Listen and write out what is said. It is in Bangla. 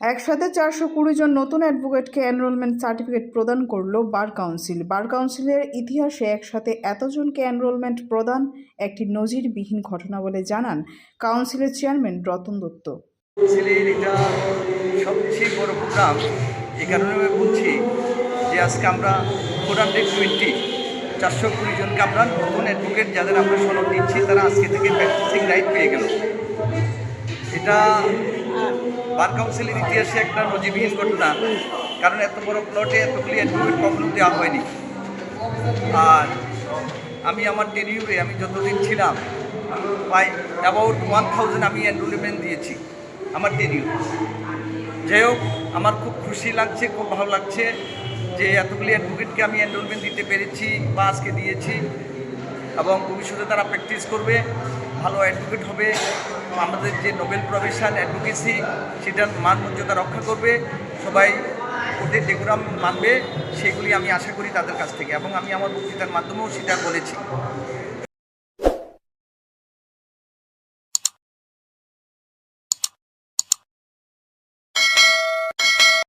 একসাথে চারশো কুড়ি জন নতুন অ্যাডভোকেটকে এনরোলমেন্ট সার্টিফিকেট প্রদান করল বার কাউন্সিল বার কাউন্সিলের ইতিহাসে একসাথে এতজনকে এনরোলমেন্ট প্রদান একটি নজিরবিহীন ঘটনা বলে জানান কাউন্সিলের চেয়ারম্যান রতন দত্ত। সবচেয়ে বড় যে আজকে আমরা চারশো কুড়ি জনকে আমরা নতুন অ্যাডভোকেট যাদের আমরা সনদ দিচ্ছি, তারা আজকে থেকে প্র্যাকটিসিং রাইট পেয়ে গেল। এটা বার কাউন্সিলের ইতিহাসে একটা নজিবিহীন ঘটনা, কারণ এত বড় প্লটে এতগুলি অ্যাডভোকেট কখনো দেওয়া হয়নি। আর আমি আমার টেনিউরে আমি যতদিন ছিলাম, প্রায় অ্যাবাউট ওয়ান থাউজেন্ড আমি এনরোলমেন্ট দিয়েছি, আমার টেনিউর যাই হোক, আমার খুব খুশি লাগছে, খুব ভালো লাগছে যে এতগুলি অ্যাডভোকেটকে আমি এনরোলমেন্ট দিতে পেরেছি বা আজকে দিয়েছি এবং ভবিষ্যতে তারা প্র্যাকটিস করবে। ভালো অ্যাডভোকেট হবে। আমাদের যে নোবেল প্রফেশন অ্যাডভোকেসি সেটার মান মর্যাদা রক্ষা করবে। সবাই ওদের ডেকোরাম মানবে, সেগুলি আমি আশা করি তাদের কাছ থেকে। এবং আমি আমার বক্তৃতার মাধ্যমেও সেটা বলেছি।